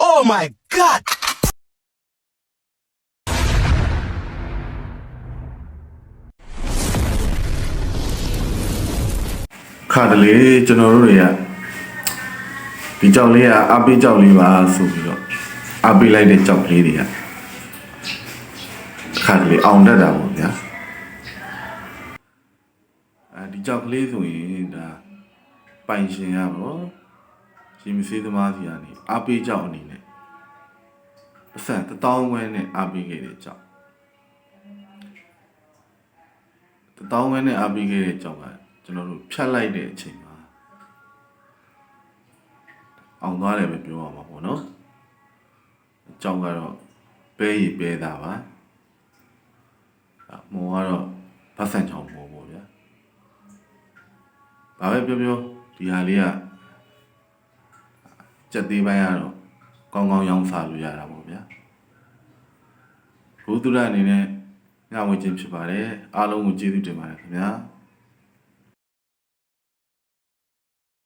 Oh my god! ခါတလေကျွန်တော်တို့တွေကဒီကြောက်လေးကအပေးကြောက်လေးပါဆိုပြီးတော့အပေးလိုက်တဲ့ကြောက်ကလေးတွေကခါတလေအောင်တတ်တာပေါ့ဗျာအဲဒီကြောက်ကလေးဆိုရင်ဒါပိုင်ရှင်ရပါ ရှင်မစေးသမားစီကနေအပေးကြောက်အနေနဲ့ပတ်စံတစ်တောင်းဝဲနဲ့အပေးခဲ့တဲ့ကြောက်တစ်တောင်းဝဲနဲ့အပေးခဲ့တဲ့ကြောက်ကကျွန်တော်တို့ဖြတ်လိုက်တဲ့အချိန်မှာအောင်သွားတယ်ပဲပြောရမှာပေါ့နော်ကြောက်ကတော့ပဲရီပဲတာပါအမောကတော့ပတ်စံချောင်းပေါ်ပေါ့ဗျာဘာပဲပြောပြောဒီဟာလေးက စက်သေးပိုင်းကတော့ကောင်းကောင်းရောင်းစားလို့ရတာပေါ့ဗျာဘုသူရအနေနဲ့ညဝေခြင်းဖြစ်ပါတယ်အားလုံးကိုကျေးဇူးတင်ပါတယ်ခင်ဗျာ